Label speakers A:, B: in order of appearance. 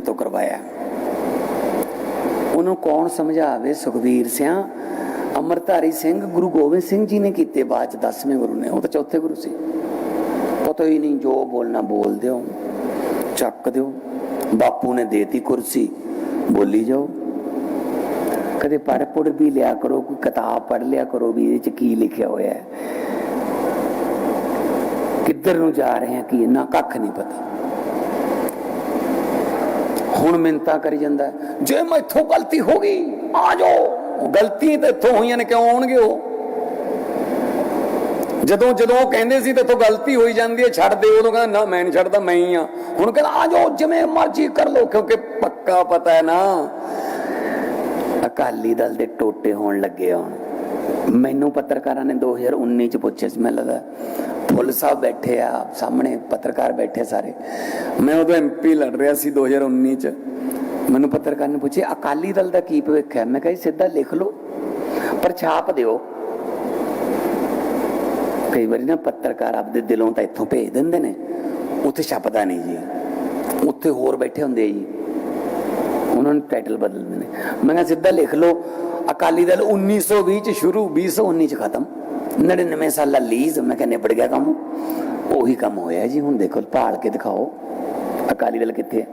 A: ਤੋਂ ਕਰਵਾਇਆ। ਉਹਨੂੰ ਕੌਣ ਸਮਝਾਵੇ? ਸੁਖਬੀਰ ਸਿਆ ਅਮਰਧਾਰੀ ਸਿੰਘ, ਗੁਰੂ ਗੋਬਿੰਦ ਸਿੰਘ ਜੀ ਨੇ ਕੀਤੇ ਬਾਅਦ ਚ 10ਵੇਂ ਗੁਰੂ ਨੇ। ਉਹ ਤਾਂ ਚੌਥੇ ਗੁਰੂ ਸੀ। ਪਤਾ ਹੀ ਨਹੀਂ ਜੋ ਬੋਲਣਾ ਬੋਲ ਦਿਓ, ਚੱਕ ਦਿਓ। ਬਾਪੂ ਨੇ ਦੇਤੀ ਕੁਰਸੀ, ਬੋਲੀ ਜਾਓ। ਕਦੇ ਪੜ੍ਹ ਪੁੜ ਵੀ ਲਿਆ ਕਰੋ, ਕੋਈ ਕਿਤਾਬ ਪੜ ਲਿਆ ਕਰੋ ਵੀ ਇਹਦੇ ਚ ਕੀ ਲਿਖਿਆ ਹੋਇਆ ਹੈ। ਕਿੱਧਰ ਨੂੰ ਜਾ ਰਹੇ ਹਾਂ, ਕੀ ਇਹਨਾਂ ਕੱਖ ਨਹੀਂ ਪਤਾ। ਹੁਣ ਮਿੰਤਾ ਕਰੀ ਜਾਂਦਾ। ਜੇ ਮੈਥੋਂ ਗਲਤੀ ਹੋ ਗਈ, ਆ ਜਾਓ। ਗਲਤੀ ਤਾਂ ਇੱਥੋਂ ਹੋਈਆਂ ਨੇ, ਕਿਉਂ ਆਉਣਗੇ ਉਹ? ਜਦੋਂ ਜਦੋਂ ਉਹ ਕਹਿੰਦੇ ਸੀ ਤੇ ਇੱਥੋਂ ਗਲਤੀ ਹੋਈ ਜਾਂਦੀ ਹੈ, ਛੱਡ ਦੇ। ਉਦੋਂ ਕਹਿੰਦਾ, ਨਾ, ਮੈਂ ਨਹੀਂ ਛੱਡਦਾ, ਮੈਂ ਹੀ ਆ ਹੁਣ ਕਹਿੰਦਾ, ਆ ਜਾਓ, ਜਿਵੇਂ ਮਰਜ਼ੀ ਕਰ ਲੋ ਕਿਉਂਕਿ ਪੱਕਾ ਪਤਾ ਹੈ ਨਾ, ਅਕਾਲੀ ਦਲ ਦੇ ਟੋਟੇ ਹੋਣ ਲੱਗੇ ਹੁਣ। ਮੈਨੂੰ ਪੱਤਰਕਾਰਾਂ ਨੇ 2019 ਚ ਪੁੱਛਿਆ ਸੀ, ਮੈਨੂੰ ਲੱਗਾ ਫੁੱਲ ਸਾਹਿਬ ਬੈਠੇ ਆ ਸਾਹਮਣੇ ਪੱਤਰਕਾਰ ਬੈਠੇ ਸਾਰੇ। ਮੈਂ ਉਦੋਂ ਐਮਪੀ ਲੜ ਰਿਹਾ ਸੀ 2019 ਚ। ਮੈਨੂੰ ਪੱਤਰਕਾਰ ਨੇ ਪੁੱਛਿਆ, ਅਕਾਲੀ ਦਲ ਦਾ ਕੀ ਭਵਿੱਖ ਹੈ? ਮੈਂ ਕਿਹਾ ਸਿੱਧਾ ਲਿਖ ਲਓ ਪਰ ਛਾਪ ਦਿਓ। ਕਈ ਵਾਰੀ ਨਾ ਪੱਤਰਕਾਰ ਆਪਦੇ ਦਿਲੋਂ ਤਾਂ ਇੱਥੋਂ ਭੇਜ ਦਿੰਦੇ ਨੇ, ਉੱਥੇ ਛਪਦਾ ਨਹੀਂ ਜੀ। ਉੱਥੇ ਹੋਰ ਬੈਠੇ ਹੁੰਦੇ ਜੀ। ਉਹਨਾਂ ਨੇ ਟਾਈਟਲ ਬਦਲਦੇ ਨੇ ਮੈਂ ਕਿਹਾ ਸਿੱਧਾ ਲਿਖ ਲਓ, ਅਕਾਲੀ ਦਲ 1920 ਚ ਸ਼ੁਰੂ 2019 ਚ ਖਤਮ। 99 ਸਾਲਾ ਲੀਜ਼ ਮੈਂ ਕਿਹਾ ਨਿਬੜ ਗਿਆ ਕੰਮ। ਉਹੀ ਕੰਮ ਹੋਇਆ ਜੀ, ਹੁਣ ਦੇਖੋ, ਭਾਲ ਕੇ ਦਿਖਾਓ, ਅਕਾਲੀ ਦਲ ਕਿੱਥੇ ਹੈ